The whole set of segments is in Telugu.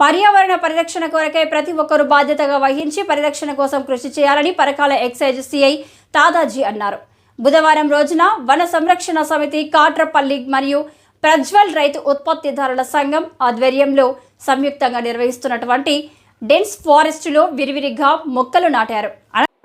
పర్యావరణ పరిరక్షణ కొరకై ప్రతి ఒక్కరూ బాధ్యతగా వహించి పరిరక్షణ కోసం కృషి చేయాలని పరకాల ఎక్సైజ్ సిఐ తాదాజీ అన్నారు. బుధవారం రోజున వన సంరక్షణ సమితి కాట్రపల్లి మరియు ప్రజ్వల్ రైతు ఉత్పత్తిదారుల సంఘం ఆధ్వర్యంలో సంయుక్తంగా నిర్వహిస్తున్నటువంటి డెన్స్ ఫారెస్టులో విరివిరిగా మొక్కలు నాటారు.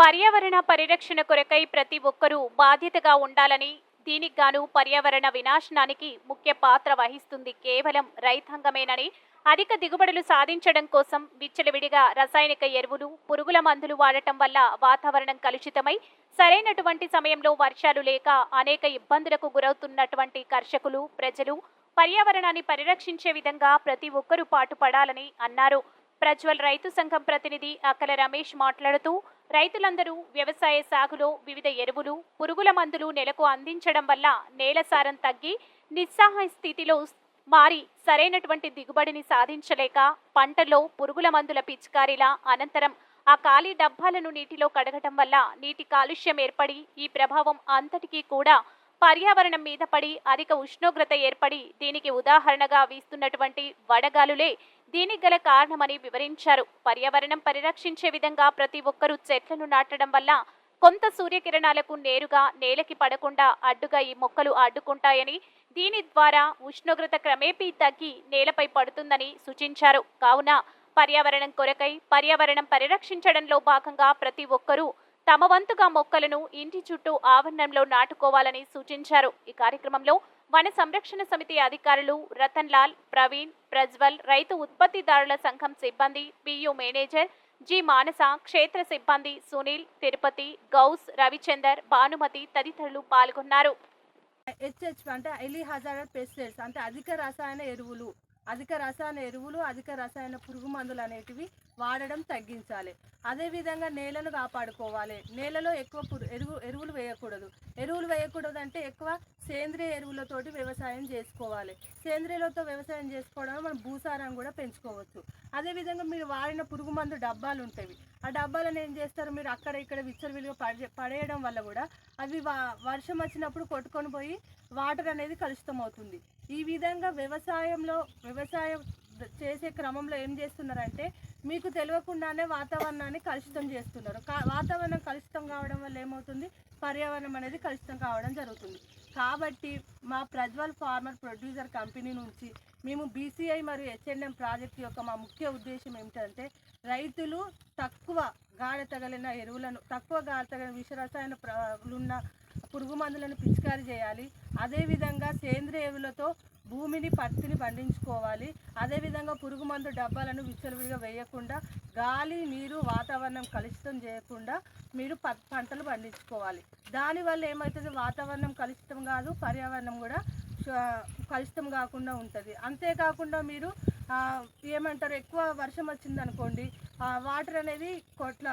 పర్యావరణ పరిరక్షణ కొరకై ప్రతి ఒక్కరూ బాధ్యతగా ఉండాలని దీనికి గాను పర్యావరణ వినాశనానికి ముఖ్య పాత్ర వహిస్తుంది. కేవలం రైతాంగమేనని అధిక దిగుబడులు సాధించడం కోసం విచ్చలవిడిగా రసాయనిక ఎరువులు పురుగుల మందులు వాడటం వల్ల వాతావరణం కలుషితమై సరైనటువంటి సమయంలో వర్షాలు లేక అనేక ఇబ్బందులకు గురవుతున్నటువంటి కర్షకులు ప్రజలు పర్యావరణాన్ని పరిరక్షించే విధంగా ప్రతి ఒక్కరూ పాటుపడాలని అన్నారు. ప్రజ్వల్ రైతు సంఘం ప్రతినిధి అక్కల రమేష్ మాట్లాడుతూ రైతులందరూ వ్యవసాయ సాగులో వివిధ ఎరువులు పురుగుల మందులు నెలకు అందించడం వల్ల నేల సారం తగ్గి నిస్సహాయ స్థితిలో మారి సరైనటువంటి దిగుబడిని సాధించలేక పంటలో పురుగుల మందుల పిచికారీల అనంతరం ఆ ఖాళీ డబ్బాలను నీటిలో కడగటం వల్ల నీటి కాలుష్యం ఏర్పడి ఈ ప్రభావం అంతటికీ కూడా పర్యావరణం మీద పడి అధిక ఉష్ణోగ్రత ఏర్పడి దీనికి ఉదాహరణగా వీస్తున్నటువంటి వడగాలులే దీనికి గల కారణమని వివరించారు. పర్యావరణం పరిరక్షించే విధంగా ప్రతి ఒక్కరూ చెట్లను నాటడం వల్ల కొంత సూర్యకిరణాలకు నేరుగా నేలకి పడకుండా అడ్డుగా ఈ మొక్కలు అడ్డుకుంటాయని దీని ద్వారా ఉష్ణోగ్రత క్రమేపీ తగ్గి నేలపై పడుతుందని సూచించారు. కావున పర్యావరణం కొరకై పర్యావరణం పరిరక్షించడంలో భాగంగా ప్రతి ఒక్కరూ తమ వంతుగా మొక్కలను ఇంటి చుట్టూ ఆవరణంలో నాటుకోవాలని సూచించారు. ఈ కార్యక్రమంలో వన సంరక్షణ సమితి అధికారులు రతన్ లాల్ ప్రవీణ్ ప్రజ్వల్ రైతు ఉత్పత్తిదారుల సంఘం సిబ్బంది పియు మేనేజర్ జి మానస క్షేత్ర సిబ్బంది సునీల్ తిరుపతి గౌస్ రవిచందర్ భానుమతి తదితరులు పాల్గొన్నారు. హెచ్హెచ్ అంటే ఎలి హజారడ్ పెస్టిసైడ్స్ అంటే అధిక రసాయన ఎరువులు. అధిక రసాయన ఎరువులు అధిక రసాయన పురుగు మందులు అనేటివి వాడడం తగ్గించాలి. అదేవిధంగా నేలను కాపాడుకోవాలి. నేలలో ఎక్కువ పురు ఎరువు ఎరువులు వేయకూడదు. ఎరువులు వేయకూడదు అంటే ఎక్కువ సేంద్రియ ఎరువులతోటి వ్యవసాయం చేసుకోవాలి. సేంద్రియులతో వ్యవసాయం చేసుకోవడం మనం భూసారం కూడా పెంచుకోవచ్చు. అదేవిధంగా మీరు వాడిన పురుగు మందు డబ్బాలు ఉంటాయి. ఆ డబ్బాలను ఏం చేస్తారు? మీరు అక్కడ ఇక్కడ విచ్చలవిడిగా పడే పడేయడం వల్ల కూడా అవి వా- వర్షం వచ్చినప్పుడు కొట్టుకొని పోయి వాటర్ అనేది కలుషితం అవుతుంది ఈ విధంగా వ్యవసాయంలో వ్యవసాయం చేసే క్రమంలో ఏం చేస్తున్నారంటే మీకు తెలియకుండానే వాతావరణాన్ని కలుషితం చేస్తున్నారు. కా- వాతావరణం కలుషితం కావడం వల్ల ఏమవుతుంది? పర్యావరణం అనేది కలుషితం కావడం జరుగుతుంది. కాబట్టి మా ప్రజ్వల్ ఫార్మర్ ప్రొడ్యూసర్ కంపెనీ నుంచి మేము బీసీఐ మరియు హెచ్ఎన్ఎం ప్రాజెక్ట్ యొక్క మా ముఖ్య ఉద్దేశం ఏమిటంటే రైతులు తక్కువ గాఢ తగలిన ఎరువులను తక్కువ గాఢ తగిలిన విషరసాయన ఉన్న పురుగు మందులను పిచికారీ చేయాలి. అదేవిధంగా సేంద్రియ ఎరువులతో భూమిని పత్తిని పండించుకోవాలి. అదేవిధంగా పురుగు మందు డబ్బాలను విచ్చలవిడిగా వేయకుండా గాలి నీరు వాతావరణం కలుషితం చేయకుండా మీరు ప పంటలు పండించుకోవాలి. దానివల్ల ఏమవుతుంది? వాతావరణం కలుషితం కాదు పర్యావరణం కూడా కలుషితం కాకుండా ఉంటుంది. అంతేకాకుండా మీరు ఏమంటారు? ఎక్కువ వర్షం వచ్చింది అనుకోండి వాటర్ అనేది కొట్ల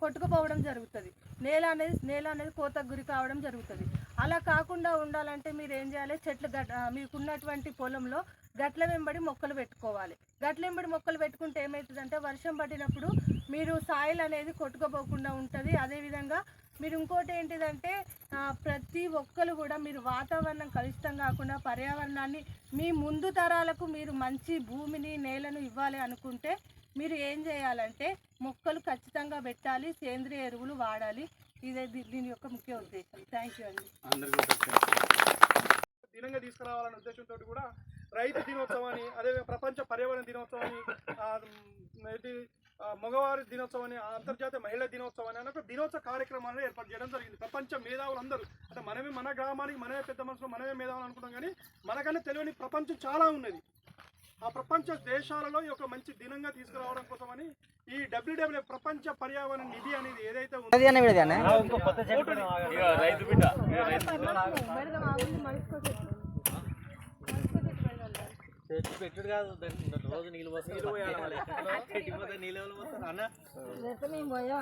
కొట్టుకుపోవడం జరుగుతుంది. నేల అనేది నేల అనేది కోతకు గురి కావడం జరుగుతుంది. అలా కాకుండా ఉండాలంటే మీరు ఏం చేయాలి? చెట్లు గట్ మీకున్నటువంటి పొలంలో గట్ల వెంబడి మొక్కలు పెట్టుకోవాలి. గట్ల వెంబడి మొక్కలు పెట్టుకుంటే ఏమవుతుందంటే వర్షం పడినప్పుడు మీరు సాయిల్ అనేది కొట్టుకోపోకుండా ఉంటుంది. అదేవిధంగా మీరు ఇంకోటి ఏంటిదంటే ప్రతి ఒక్కరు కూడా మీరు వాతావరణం కలుషితం కాకుండా పర్యావరణాన్ని మీ ముందు తరాలకు మీరు మంచి భూమిని నేలను ఇవ్వాలి అనుకుంటే మీరు ఏం చేయాలంటే మొక్కలు ఖచ్చితంగా పెట్టాలి. సేంద్రియ ఎరువులు వాడాలి. ఇదే దీని యొక్క ముఖ్య ఉద్దేశం. థ్యాంక్ యూ అండి. దినంగా తీసుకురావాలనే ఉద్దేశంతో కూడా రైతు దినోత్సవాన్ని అదే ప్రపంచ పర్యావరణ దినోత్సవాన్ని ఇది మగవారి దినోత్సవాన్ని అంతర్జాతీయ మహిళా దినోత్సవాన్ని అని ఒక దినోత్సవ కార్యక్రమాన్ని ఏర్పాటు చేయడం జరిగింది. ప్రపంచ మేధావులు అందరూ అంటే మనమే మన గ్రామానికి మనమే పెద్ద మనసులో మనమే మేధావులు అనుకుంటాం కానీ మనకన్నా తెలియని ప్రపంచం చాలా ఉన్నది. ఆ ప్రపంచ దేశాలలో ఒక మంచి దినంగా తీసుకురావడం కోసమని ఈ డబ్ల్యూడబ్ల్యూ ప్రపంచ పర్యావరణ నిధి అనేది ఏదైతే పెట్టుడు కాదు రోజు నీళ్ళు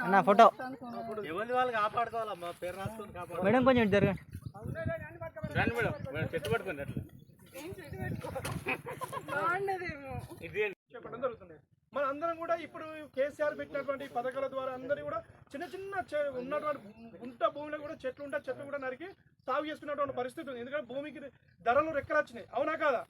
అన్న? ఫోటో. ఎవరిది వాళ్ళు కాపాడుకోవాలమ్మా? పేరు రాసుకొని కాపాడు మేడం కొంచెం ఇటు జరగండి. రండి మేడం. మేడం చెట్టు పట్టుకోండి అట్లా. చెప్పడం జరుగుతుంది. మన అందరం కూడా ఇప్పుడు కేసీఆర్ పెట్టినటువంటి పథకాల ద్వారా అందరూ కూడా చిన్న చిన్న చె- ఉన్నటువంటి గుంట భూమిలో కూడా చెట్లు ఉంటే చెట్లు కూడా నరికి సాగు చేసుకున్నటువంటి పరిస్థితి ఉంది. ఎందుకంటే భూమికి ధరలు రెక్కలు వచ్చినాయి అవునా కాదా?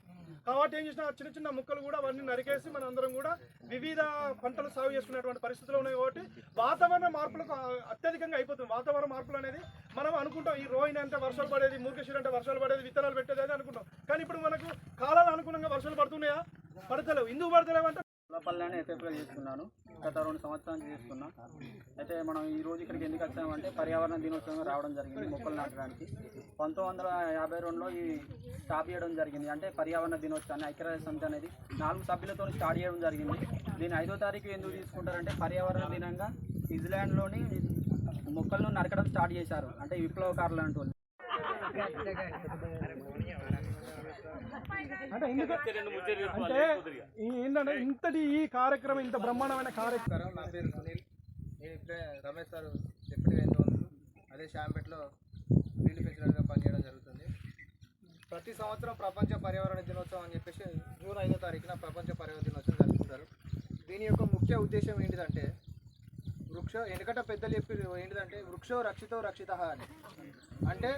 కాబట్టి ఏం చేసిన చిన్న చిన్న ముక్కలు కూడా అవన్నీ నరికేసి మన అందరం కూడా వివిధ పంటలు సాగు చేసుకునేటువంటి పరిస్థితులు ఉన్నాయి కాబట్టి వాతావరణ మార్పులకు అత్యధికంగా అయిపోతుంది. వాతావరణ మార్పులు అనేది మనం అనుకుంటాం ఈ రోహిణి అంటే వర్షాలు పడేది మూర్ఖశిర అంటే వర్షాలు పడేది విత్తనాలు పెట్టేది అని అనుకుంటాం. కానీ ఇప్పుడు మనకు కాలాలు అనుగుణంగా వర్షాలు పడుతున్నాయా? పడతలేవు. ఎందుకు పడతలేవు అంటే పల్లెని ఎఫ్ఎఫ్లో చేస్తున్నాను. గత రెండు సంవత్సరాలు చేస్తున్నా. అయితే మనం ఈ రోజు ఇక్కడికి ఎందుకు వచ్చామంటే పర్యావరణ దినోత్సవం రావడం జరిగింది మొక్కలు నాటడానికి. పంతొమ్మిది వందల యాభై రెండులో ఈ స్టాప్ చేయడం జరిగింది. అంటే పర్యావరణ దినోత్సవాన్ని ఐక్యరాజ్య సమితి అనేది నాలుగు సభ్యులతో స్టార్ట్ చేయడం జరిగింది. దీని ఐదో తారీఖు ఎందుకు తీసుకుంటారంటే పర్యావరణ దినంగా న్యూజిలాండ్లోని మొక్కలను నరకడం స్టార్ట్ చేశారు. అంటే విప్లవకారులు అంటూ అంటే ఈ ఏంటంటే ఇంతటి ఈ కార్యక్రమం ఇంత బ్రహ్మాండమైన కార్యక్రమం. నా పేరు సునీల్. నేను ఇప్పుడే రమేష్ సార్ ఎంతో అదే శాంపేట్లో ఫీల్డ్ ఫెసిలిటీగా పనిచేయడం జరుగుతుంది. ప్రతి సంవత్సరం ప్రపంచ పర్యావరణ దినోత్సవం అని చెప్పేసి జూన్ ఐదో తారీఖున ప్రపంచ పర్యావరణ దినోత్సవం జరుపుకుంటారు. దీని యొక్క ముఖ్య ఉద్దేశం ఏంటిదంటే వృక్ష వెనకట పెద్దలు చెప్పి ఏంటిదంటే వృక్షో రక్షితో రక్షిత అని. అంటే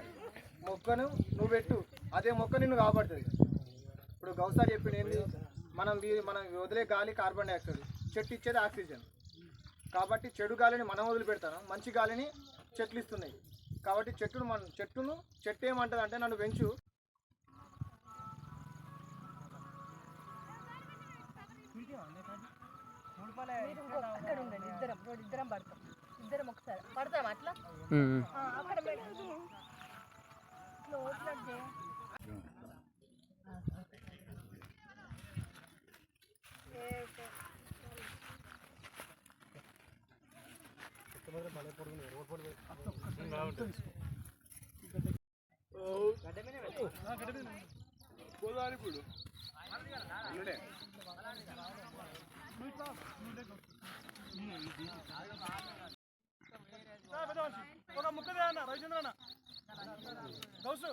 మొక్కను నువ్వు పెట్టు అదే మొక్క నిన్ను కాపాడుతుంది. ఇప్పుడు గౌసార్ చెప్పింది ఏంటి మనం వీ- మనం వదిలే గాలి కార్బన్ డైఆక్సైడ్ చెట్టు ఇచ్చేది ఆక్సిజన్ కాబట్టి చెడు గాలిని మనం వదిలిపెడతాను. మంచి గాలిని చెట్లు ఇస్తున్నాయి. కాబట్టి చెట్టును మన చెట్టును చెట్టు ఏమంటుంది అంటే నన్ను పెంచు. ఇద్దరం ఇద్దరం పడతాం. ఇద్దరం ఒకసారి. పడతాం అట్లా? ఆ, అక్కడ పెట్టు ఇట్లా ఓట్లట్ చేయ ఒక ముక్కదే అన్న రవిచంద్ర అన్న గౌసు